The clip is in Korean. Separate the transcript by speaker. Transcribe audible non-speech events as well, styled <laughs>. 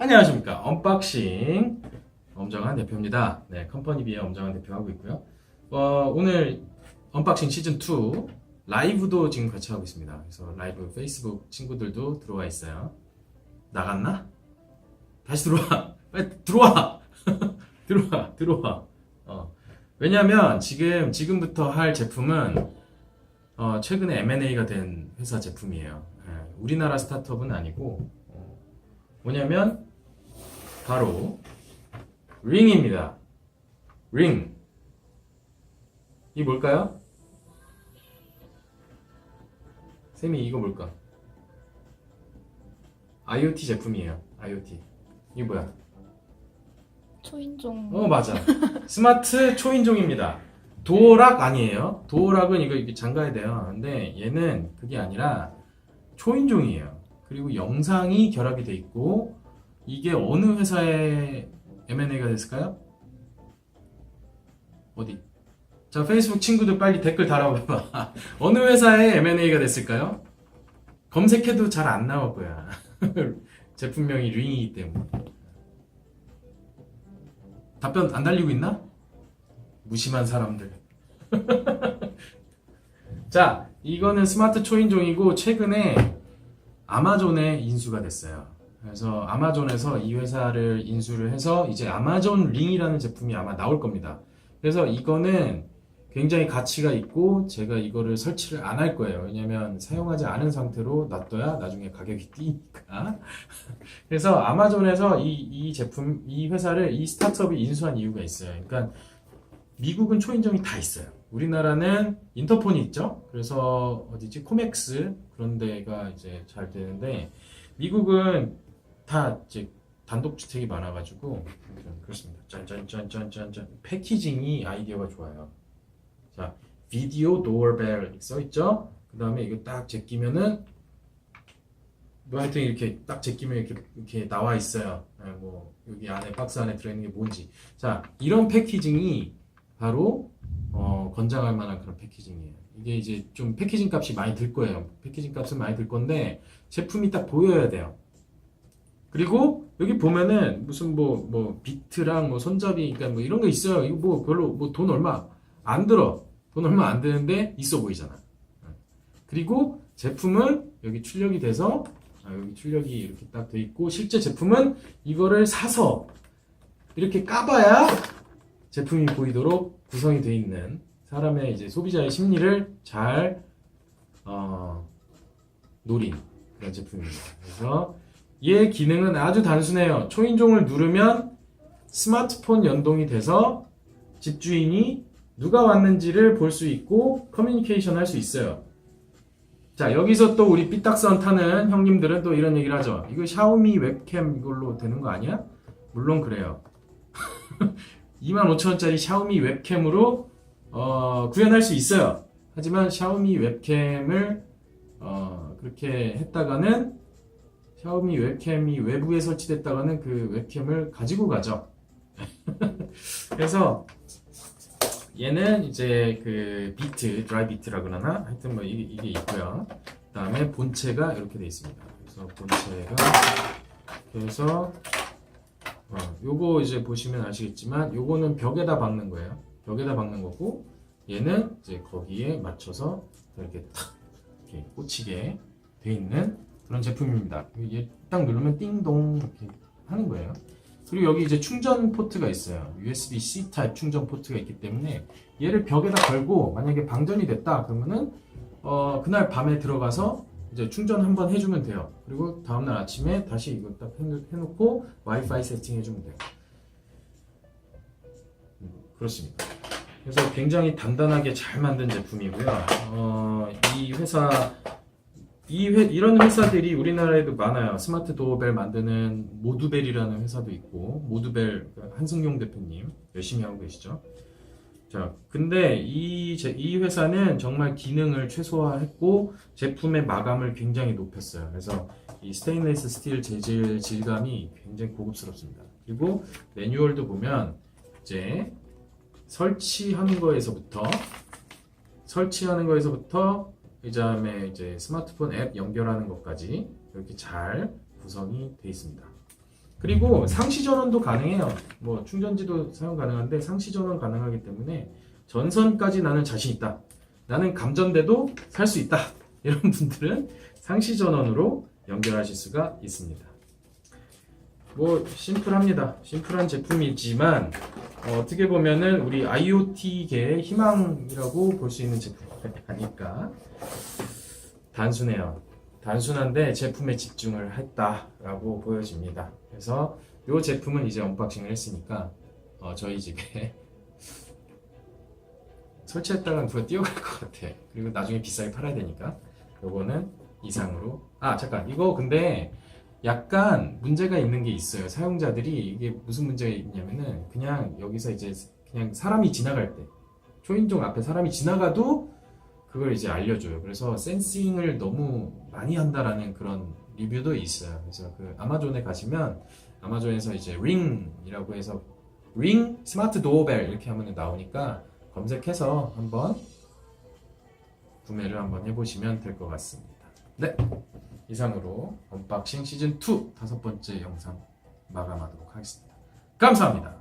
Speaker 1: 안녕하십니까. 언박싱 엄정한 대표입니다. 네, 컴퍼니비의 엄정한 대표하고 있고요. 어, 오늘 언박싱 시즌 2 라이브도 지금 같이 하고 있습니다. 그래서 라이브 페이스북 친구들도 들어와 있어요. 나갔나? 다시 들어와. <laughs> 빨리 들어와. <laughs> 들어와. 들어와. 어. 왜냐면 지금 지금부터 할 제품은 어, 최근에 M&A가 된 회사 제품이에요. 예, 우리나라 스타트업은 아니고 어, 뭐냐면 바로 링입니다. 링. 이 뭘까요? 쌤이 이거 뭘까? IoT 제품이에요. IoT. 이게 뭐야?
Speaker 2: 초인종
Speaker 1: 어 맞아. 스마트 초인종입니다. 도어락 아니에요. 도어락은 이거 이렇게 잠가야 돼요. 근데 얘는 그게 아니라 초인종이에요. 그리고 영상이 결합이 돼 있고 이게 어느 회사의 M&A가 됐을까요? 어디? 자 페이스북 친구들 빨리 댓글 달아봐봐. <laughs> 어느 회사의 M&A가 됐을까요? 검색해도 잘 안 나올 거야. <laughs> 제품명이 링이기 때문에. 답변 안 달리고 있나? 무심한 사람들. <laughs> 자, 이거는 스마트 초인종이고 최근에 아마존에 인수가 됐어요. 그래서 아마존에서 이 회사를 인수를 해서 이제 아마존 링이라는 제품이 아마 나올 겁니다. 그래서 이거는 굉장히 가치가 있고 제가 이거를 설치를 안 할 거예요. 왜냐면 사용하지 않은 상태로 놔둬야 나중에 가격이 뛰니까. <laughs> 그래서 아마존에서 이, 이 제품, 이 회사를 이 스타트업이 인수한 이유가 있어요. 그러니까 미국은 초인종이 다 있어요. 우리나라는 인터폰이 있죠. 그래서 어디지 코맥스 그런 데가 이제 잘 되는데 미국은 다 이제 단독 주택이 많아가지고 그렇습니다. 짠짠짠짠짠짠 패키징이 아이디어가 좋아요. 자 비디오 도어벨 써 있죠. 그 다음에 이거 딱 제끼면은 뭐 하여튼 이렇게 딱 제끼면 이렇게 이렇게 나와 있어요. 네, 뭐 여기 안에 박스 안에 들어있는 게 뭔지. 자 이런 패키징이 바로 어, 권장할 만한 그런 패키징이에요. 이게 이제 좀 패키징 값이 많이 들 거예요. 패키징 값은 많이 들 건데 제품이 딱 보여야 돼요. 그리고 여기 보면은 무슨 뭐뭐 비트랑 뭐 손잡이 그러니까 뭐 이런 거 있어요. 이거 뭐 별로 뭐 돈 얼마 안 들어. 돈 얼마 안 드는데 있어 보이잖아. 그리고 제품은 여기 출력이 돼서 아, 여기 출력이 이렇게 딱 돼 있고 실제 제품은 이거를 사서 이렇게 까봐야 제품이 보이도록 구성이 돼 있는 사람의 이제 소비자의 심리를 잘 어, 노린 그런 제품입니다. 그래서 얘 기능은 아주 단순해요. 초인종을 누르면 스마트폰 연동이 돼서 집주인이 누가 왔는지를 볼 수 있고 커뮤니케이션 할 수 있어요. 자 여기서 또 우리 삐딱선 타는 형님들은 또 이런 얘기를 하죠. 이거 샤오미 웹캠 이걸로 되는 거 아니야? 물론 그래요. <laughs> 25,000원짜리 샤오미 웹캠으로 어, 구현할 수 있어요. 하지만 샤오미 웹캠을 어, 그렇게 했다가는 샤오미 웹캠이 외부에 설치됐다가는 그 웹캠을 가지고 가죠. <laughs> 그래서 얘는 이제 그 비트, 드라이 비트라 그러나 하여튼 뭐 이게, 이게 있고요. 그 다음에 본체가 이렇게 돼 있습니다. 그래서 본체가 그래서 어, 요거 이제 보시면 아시겠지만 요거는 벽에다 박는 거예요. 벽에다 박는 거고 얘는 이제 거기에 맞춰서 이렇게 탁 이렇게 꽂히게 돼 있는 그런 제품입니다. 얘딱 누르면 띵동 이렇게 하는 거예요. 그리고 여기 이제 충전 포트가 있어요. USB-C 타입 충전 포트가 있기 때문에 얘를 벽에다 걸고 만약에 방전이 됐다 그러면은 어, 그날 밤에 들어가서 이제 충전 한번 해주면 돼요. 그리고 다음날 아침에 다시 이거 딱 해놓- 해놓고 와이파이 세팅 해주면 돼요. 음, 그렇습니다. 그래서 굉장히 단단하게 잘 만든 제품이고요. 어, 이 회사 이 회, 이런 회사들이 우리나라에도 많아요. 스마트 도어벨 만드는 모두벨이라는 회사도 있고 모두벨 그 한승용 대표님 열심히 하고 계시죠. 자, 근데 이, 제- 이 회사는 정말 기능을 최소화했고 제품의 마감을 굉장히 높였어요. 그래서 이 스테인리스 스틸 재질 질감이 굉장히 고급스럽습니다. 그리고 매뉴얼도 보면 이제 설치하는 거에서부터 설치하는 거에서부터 그 다음에 이제 스마트폰 앱 연결하는 것까지 이렇게 잘 구성이 돼 있습니다. 그리고 상시 전원도 가능해요. 뭐 충전지도 사용 가능한데 상시 전원 가능하기 때문에 전선까지 나는 자신 있다. 나는 감전돼도 살 수 있다. 이런 분들은 상시 전원으로 연결하실 수가 있습니다. 뭐 심플합니다. 심플한 제품이지만 어, 떻게 보면은 우리 IoT계의 희망이라고 볼 수 있는 제품이 아닐까. 단순해요. 단순한데 제품에 집중을 했다라고 보여집니다. 그래서 이 제품은 이제 언박싱을 했으니까 어, 저희 집에 <laughs> 설치했다가 누가 뛰어갈 것 같아. 그리고 나중에 비싸게 팔아야 되니까. 요거는 이상으로. 아 잠깐 이거 근데 약간 문제가 있는 게 있어요. 사용자들이 이게 무슨 문제가 있냐면은 그냥 여기서 이제 그냥 사람이 지나갈 때 초인종 앞에 사람이 지나가도 그걸 이제 알려줘요. 그래서 센싱을 너무 많이 한다라는 그런 리뷰도 있어요. 그래서 그 아마존에 가시면 아마존에서 이제 링이라고 해서 링 스마트 도어벨 이렇게 하면 나오니까 검색해서 한번 구매를 한번 해보시면 될 것 같습니다. 네. 이상으로 언박싱 시즌 2 다섯 번째 영상 마감하도록 하겠습니다. 감사합니다.